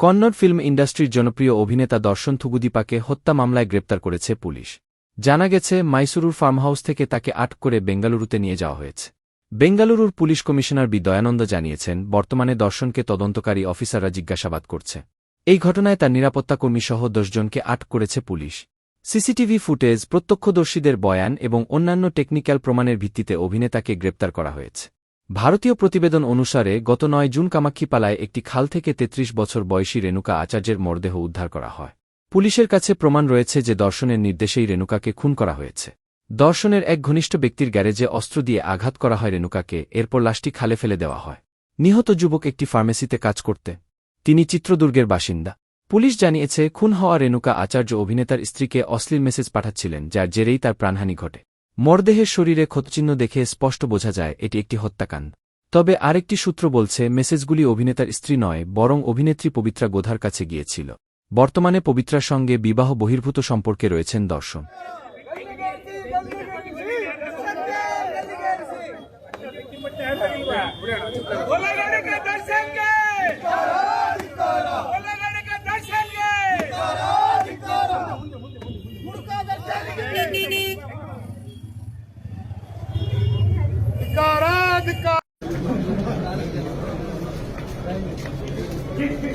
Kannada film ইন্ডাস্ট্রির জনপ্রিয় অভিনেতা দর্শন থুগুদীপাকে হত্যা মামলায় গ্রেপ্তার করেছে পুলিশ। জানা গেছে, মাইসুরুর ফার্মহাউস থেকে তাকে আটক করে বেঙ্গালুরুতে নিয়ে যাওয়া হয়েছে। বেঙ্গালুরুর পুলিশ কমিশনার বি দয়ানন্দ জানিয়েছেন, বর্তমানে দর্শনকে তদন্তকারী অফিসাররা জিজ্ঞাসাবাদ করছে। এই ঘটনায় তার নিরাপত্তাকর্মীসহ দশজনকে আটক করেছে পুলিশ। সিসিটিভি ফুটেজ, প্রত্যক্ষদর্শীদের বয়ান এবং অন্যান্য টেকনিক্যাল প্রমাণের ভিত্তিতে অভিনেতাকে গ্রেপ্তার করা হয়েছে। ভারতীয় প্রতিবেদন অনুসারে, গত নয় জুন কামাক্ষীপালায় একটি খাল থেকে ৩৩ বছর বয়সী রেণুকা আচার্যের মরদেহ উদ্ধার করা হয়। পুলিশের কাছে প্রমাণ রয়েছে যে দর্শনের নির্দেশেই রেণুকাকে খুন করা হয়েছে। দর্শনের এক ঘনিষ্ঠ ব্যক্তির গ্যারেজে অস্ত্র দিয়ে আঘাত করা হয় রেণুকাকে, এরপর লাশটি খালে ফেলে দেওয়া হয়। নিহত যুবক একটি ফার্মেসিতে কাজ করতে। তিনি চিত্রদুর্গের বাসিন্দা। পুলিশ জানিয়েছে, খুন হওয়া রেণুকা আচার্য অভিনেতার স্ত্রীকে অশ্লীল মেসেজ পাঠাচ্ছিলেন, যার জেরেই তার প্রাণহানি ঘটে। মরদেহের শরীরে ক্ষতচিহ্ন দেখে স্পষ্ট বোঝা যায়, এটি একটি হত্যাকাণ্ড। তবে আরেকটি সূত্র বলছে, মেসেজগুলি অভিনেতার স্ত্রী নয়, বরং অভিনেত্রী পবিত্রা গোধার কাছে গিয়েছিল। বর্তমানে পবিত্রার সঙ্গে বিবাহ বহির্ভূত সম্পর্কে রয়েছেন দর্শন।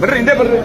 ಬರ್ರಿ ಹಿಂದೆ ಬರ್ರಿ